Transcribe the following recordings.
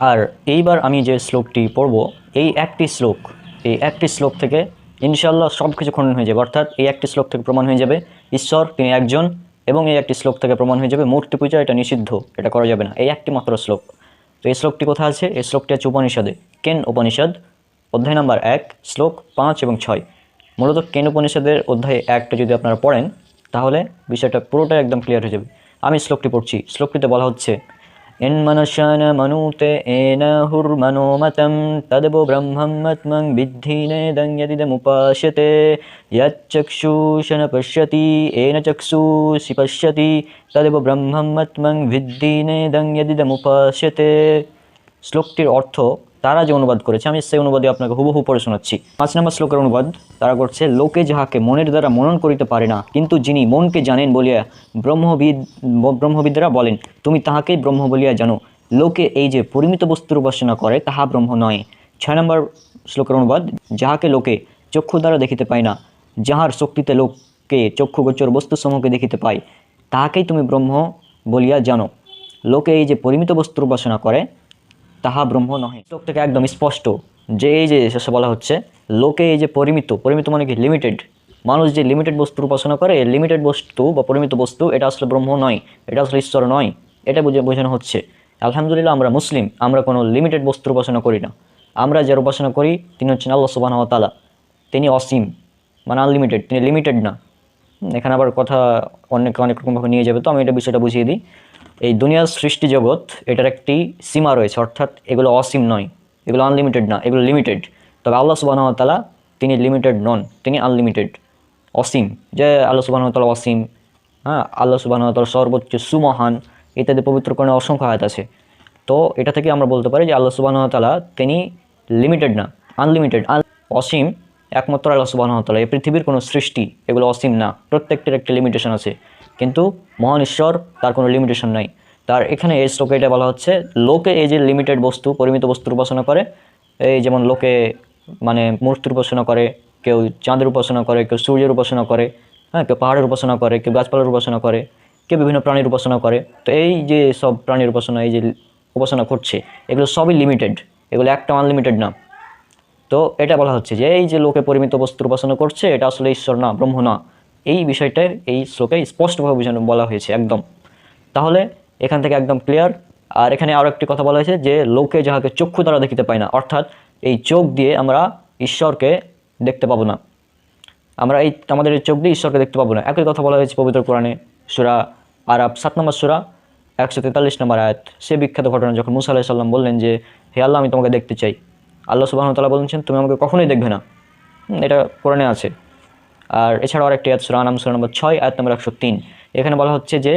আর এইবার আমি যে শ্লোকটি পড়ব, এই একটি শ্লোক, এই একটি শ্লোক থেকে ইনশাল্লাহ সব কিছু খণ্ডন হয়ে যাবে। অর্থাৎ এই একটি শ্লোক থেকে প্রমাণ হয়ে যাবে, ঈশ্বর, তিনি একজন এবং এই একটি শ্লোক থেকে প্রমাণ হয়ে যাবে, মূর্তি পূজা এটা নিষিদ্ধ, এটা করা যাবে না। এই একটি মাত্র শ্লোক। তো এই শ্লোকটি কোথায় আছে? এই শ্লোকটি আছে উপনিষদে, কেন উপনিষদ? অধ্যায় নাম্বার এক, শ্লোক পাঁচ এবং ছয়। মূলত কেন উপনিষদের অধ্যায় একটা যদি আপনারা পড়েন, তাহলে বিষয়টা পুরোটাই একদম ক্লিয়ার হয়ে যাবে। আমি শ্লোকটি পড়ছি। শ্লোকটিতে বলা হচ্ছে এন্মনশান মনুতে এন হুর্মনোমতম তদবো ব্রহ্মমত্মং বিদ্ধিনেদং যদিদমুপাস্যতে यच्चक्षुषन पश्यति येन चक्षुषि पश्यति तदेव ব্রহ্মমত্মং বিদ্ধিনেদং যদিদমুপাস্যতে শ্লোকটির অর্থ তারা যে অনুবাদ করেছে, আমি সেই অনুবাদে আপনাকে হুবহু পড়ে শোনাচ্ছি। পাঁচ নম্বর শ্লোকের অনুবাদ, তারা করছে, লোকে যাহাকে মনের দ্বারা মনন করিতে পারে না, কিন্তু যিনি মনকে জানেন বলিয়া ব্রহ্মবিদ, ব্রহ্মবিদরা বলেন, তুমি তাহাকেই ব্রহ্ম বলিয়া জানো। লোকে এই যে পরিমিত বস্তুর উপাসনা করে, তাহা ব্রহ্ম নয়। ছয় নম্বর শ্লোকের অনুবাদ, যাহাকে লোকে চক্ষু দ্বারা দেখিতে পায় না, যাহার শক্তিতে লোককে চক্ষুগোচর বস্তুসমূহকে দেখিতে পায়, তাহাকেই তুমি ব্রহ্ম বলিয়া জানো। লোকে এই যে পরিমিত বস্তুর উপাসনা করে তাহা ব্রহ্ম নহে। থেকে একদম স্পষ্ট যে এই যে শেষে বলা হচ্ছে, লোকে এই যে পরিমিত পরিমিত মানে কি লিমিটেড মানুষ যে লিমিটেড বস্তুর উপাসনা করে লিমিটেড বস্তু বা পরিমিত বস্তু, এটা আসলে ব্রহ্ম নয়, এটা আসলে ঈশ্বর নয়, এটা বুঝে বোঝানো হচ্ছে। আলহামদুলিল্লাহ আমরা মুসলিম, আমরা কোনো লিমিটেড বস্তুর উপাসনা করি না। আমরা যার উপাসনা করি, তিনি হচ্ছেন আল্লাহ সুবাহ তালা তিনি অসীম মানে আনলিমিটেড তিনি লিমিটেড না। এখানে আবার কথা অনেক অনেক রকমভাবে নিয়ে যাবে, তো আমি এটা বিষয়টা বুঝিয়ে দিই। এই দুনিয়ার সৃষ্টি জগৎ, এটার একটি সীমা রয়েছে, অর্থাৎ এগুলো অসীম নয়। এগুলো আনলিমিটেড না, এগুলো লিমিটেড তবে আল্লাহ সুবাহ তালা তিনি লিমিটেড নন, তিনি আনলিমিটেড অসীম। যে আল্লাহ সুবাহ তালা অসীম হ্যাঁ আল্লাহ সুবাহ তালা সর্বোচ্চ সুমহান, ইত্যাদি পবিত্র কোণে অসংখ্য আয়াত আছে। তো এটা থেকে আমরা বলতে পারি যে আল্লাহ সুবাহ তালা তিনি লিমিটেড না আনলিমিটেড অসীম, একমাত্র আল্লাহ সুবাহ তালা এই পৃথিবীর কোনো সৃষ্টি এগুলো অসীম না, প্রত্যেকটির একটা লিমিটেশন আছে। কিন্তু মহান ঈশ্বর তার কোনো লিমিটেশন নাই। তার এখানে এই শ্লোকে এটা বলা হচ্ছে, লোকে এই যে লিমিটেড বস্তু, পরিমিত বস্তুর উপাসনা করে, এই যেমন লোকে মানে মূর্তির উপাসনা করে, কেউ চাঁদের উপাসনা করে, কেউ সূর্যের উপাসনা করে হ্যাঁ কেউ পাহাড়ের উপাসনা করে, কেউ গাছপালার উপাসনা করে, কেউ বিভিন্ন প্রাণীর উপাসনা করে। তো এই যে সব প্রাণীর উপাসনা, এই যে উপাসনা করছে, এগুলো সবই লিমিটেড এগুলো একটা আনলিমিটেড না। তো এটা বলা হচ্ছে যে এই যে লোকে পরিমিত বস্তুর উপাসনা করছে, এটা আসলে ঈশ্বর না, ব্রহ্ম না। এই বিষয়টা এই শ্লোকে স্পষ্টভাবে বোঝানো বলা হয়েছে, একদম। তাহলে এখান থেকে একদম ক্লিয়ার আর এখানে আরও একটি কথা বলা হয়েছে যে, লোকে যাহাকে চক্ষু দ্বারা দেখিতে পায় না, অর্থাৎ এই চোখ দিয়ে আমরা ঈশ্বরকে দেখতে পাবো না। আমরা এই, আমাদের এই চোখ দিয়ে ঈশ্বরকে দেখতে পাবো না। একই কথা বলা হয়েছে পবিত্র কোরআনে, সুরা আরব সাত নম্বর সুরা, একশো তেতাল্লিশ নম্বর আয়াত। সে বিখ্যাত ঘটনা যখন মুসা আলাহি সাল্লাম বললেন যে, হে আল্লাহ, আমি তোমাকে দেখতে চাই। আল্লাহ সুবাহ তালা বলছেন, তুমি আমাকে কখনোই দেখবে না। এটা কোরআনে আছে। আর এছাড়াও আরেকটি আয়াত সুরা নাম সুরা নম্বর ছয়, আয়াত নম্বর একশো তিন। এখানে বলা হচ্ছে যে,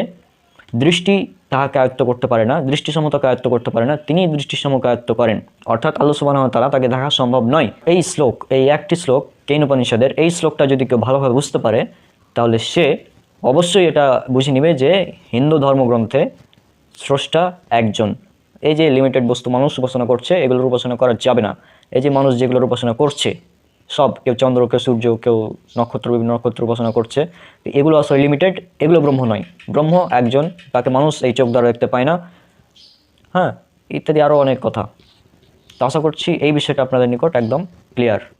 দৃষ্টি তাহাকে আয়ত্ত করতে পারে না দৃষ্টি সমতাকে আয়ত্ত করতে পারে না, তিনি দৃষ্টি সমকে আয়ত্ত করেন। অর্থাৎ আল্লাহ সুবাহ তালা তাকে দেখা সম্ভব নয়। এই শ্লোক, এই একটি শ্লোক কেন উপনিষদের, এই শ্লোকটা যদি কেউ ভালোভাবে বুঝতে পারে, তাহলে সে অবশ্যই এটা বুঝে নেবে যে হিন্দু ধর্মগ্রন্থে স্রষ্টা একজন। এই যে লিমিটেড বস্তু মানুষ উপাসনা করছে, এগুলোর উপাসনা করা যাবে না। এই যে মানুষ যেগুলোর উপাসনা করছে সব কেউ চন্দ্র, কেউ সূর্য, কেউ নক্ষত্র, বিভিন্ন নক্ষত্র উপাসনা করছে। এগুলো আসলে লিমিটেড এগুলো ব্রহ্ম নয়। ব্রহ্ম একজন, তাকে মানুষ এই চোখ দ্বারা দেখতে পায় না। হ্যাঁ ইত্যাদি আরও অনেক কথা। তো আশা করছি এই বিষয়টা আপনাদের নিকট একদম ক্লিয়ার